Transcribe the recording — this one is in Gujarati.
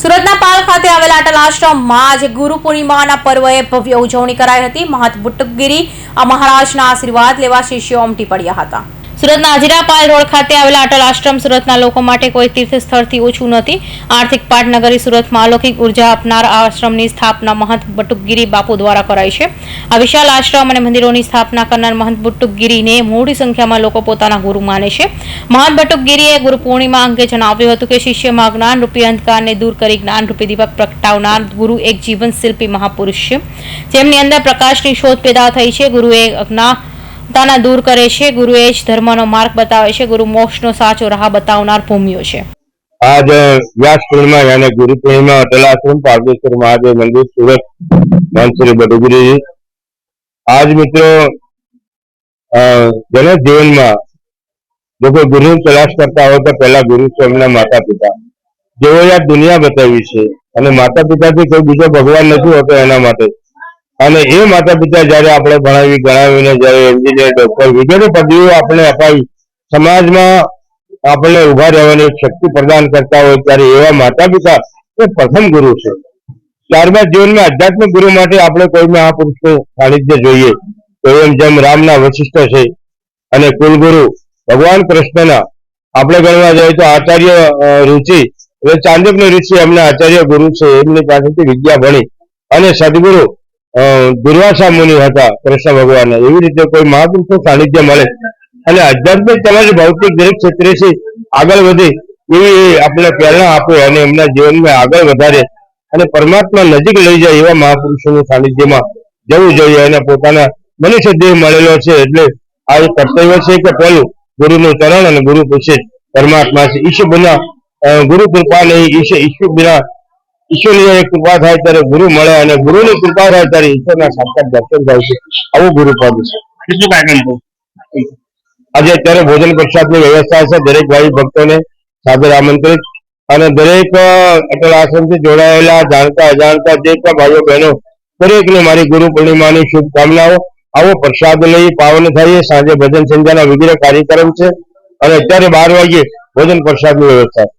સુરતના પાલ ખાતે આવેલા અટલ આશ્રમમાં આજે ગુરુ પૂર્ણિમાના પર્વએ ભવ્ય ઉજવણી કરાઈ હતી. મહંત આ મહારાજના આશીર્વાદ લેવા શિષ્યો ઉમટી પડ્યા હતા. સુરતના હજીરાપાલ રોડ ખાતે આવેલા અટલ આશ્રમ સુરતના લોકો માટે કોઈ તીર્થ સ્થળથી ઓછું નથી. આર્થિક પાટનગરી સુરતમાં અલૌકિક ઊર્જા આપનાર આશ્રમની સ્થાપના મહંત બટુકગીરી બાપુ દ્વારા કરાઈ છે. આ વિશાળ આશ્રમ અને મંદિરોની સ્થાપના કરનાર મહંત બટુકગીરીને મોટી સંખ્યામાં લોકો પોતાના ગુરુ માને છે. મહંત બટુકગીરીએ ગુરુ પૂર્ણિમા અંગે જણાવ્યું હતું કે શિષ્યમાં જ્ઞાન રૂપી અંધકારને દૂર કરી જ્ઞાન રૂપી દીપક પ્રગટાવનાર ગુરુ એક જીવન શિલ્પી મહાપુરુષ છે. જેમની અંદર પ્રકાશની શોધ પેદા થઈ છે. ગુરુએ પોતાના દૂર કરે છે. ગુરુએ જ ધર્મનો માર્ગ બતાવે છે. ગુરુ મોક્ષનો સાચો રાહ બતાવનાર ભૂમિયો છે. આજ વ્યાસ પૂર્ણિમા યાને ગુરુ પૂર્ણિમા અટલ આશ્રમ પાર્દેશ્વર મહાદેવ મંદિર સુરત માનસુરી બડુગીરી આજ મિત્રો જન જીવનમાં લોકો ગુરુની તલાશ કરતા હોય તો પહેલા ગુરુ છે માતા પિતા જેઓએ આ દુનિયા બતાવી છે. અને માતા પિતાથી કોઈ બીજો ભગવાન નથી હોતો એના માટે. અને એ માતા પિતા જયારે આપણે ભણાવી, ગણાવીને જયારે એન્જિનિયર ડોક્ટર વગેરે પદવીઓ આપણે અપાવી, સમાજમાં આપણને ઊભા રહેવાની શક્તિ પ્રદાન કરતા હોય ત્યારે એવા માતા પિતા એ પ્રથમ ગુરુ છે. ત્યારબાદ જીવનમાં આધ્યાત્મિક ગુરુ માટે આપણે કોઈ મહાપુરુષનું સાનિધ્ય જોઈએ, તો એમ જેમ રામના વશિષ્ઠ છે અને કુલગુરુ ભગવાન કૃષ્ણના, આપણે ગણવા જઈએ તો આચાર્ય રુચિ એટલે ચાંદકની ઋષિ એમના આચાર્ય ગુરુ છે. એમની પાસેથી વિદ્યા ભણી અને સદગુરુ દુર્વાસા મુનિ હતા, કૃષ્ણ ભગવાન એવી રીતે કોઈ મહાપુરુષનું સાનિધ્ય મળે. અને આધ્યાત્મિક તમારી ભૌતિક દરેક ક્ષેત્રે છે આગળ વધે એવી આપણે પ્રેરણા આપે અને એમના જીવનમાં આગળ વધારે અને પરમાત્મા નજીક લઈ જાય એવા મહાપુરુષોનું સાનિધ્યમાં જવું જોઈએ અને પોતાના મનુષ્ય દેહ મળેલો છે એટલે આ એક કર્તવ્ય છે કે પહેલું ગુરુનું ચરણ અને ગુરુ પૂછે પરમાત્મા છે. ઈશ્વર બિના ગુરુ કૃપા નહીં ઈશ્વર ઈશ્વર બિના ઈશ્વરની એક કૃપા થાય ત્યારે ગુરુ મળે અને ગુરુની કૃપા થાય ત્યારે ઈશ્વરના સાક્ષાત દર્શન થાય છે. આવું ગુરુ પદ છે. આજે અત્યારે ભોજન પ્રસાદની વ્યવસ્થા છે. દરેક ભાઈ ભક્તોને સાદર આમંત્રિત. અને દરેક અટલ આશ્રમથી જોડાયેલા જાણતા અજાણતા જે પણ ભાઈઓ બહેનો દરેકને મારી ગુરુ પૂર્ણિમાની શુભકામનાઓ. આવો પ્રસાદ લઈ પાવન થઈએ સાંજે ભજન સંધ્યાના વિગ્રહ કાર્યક્રમ છે. અને અત્યારે બાર વાગે ભોજન પ્રસાદની વ્યવસ્થા છે.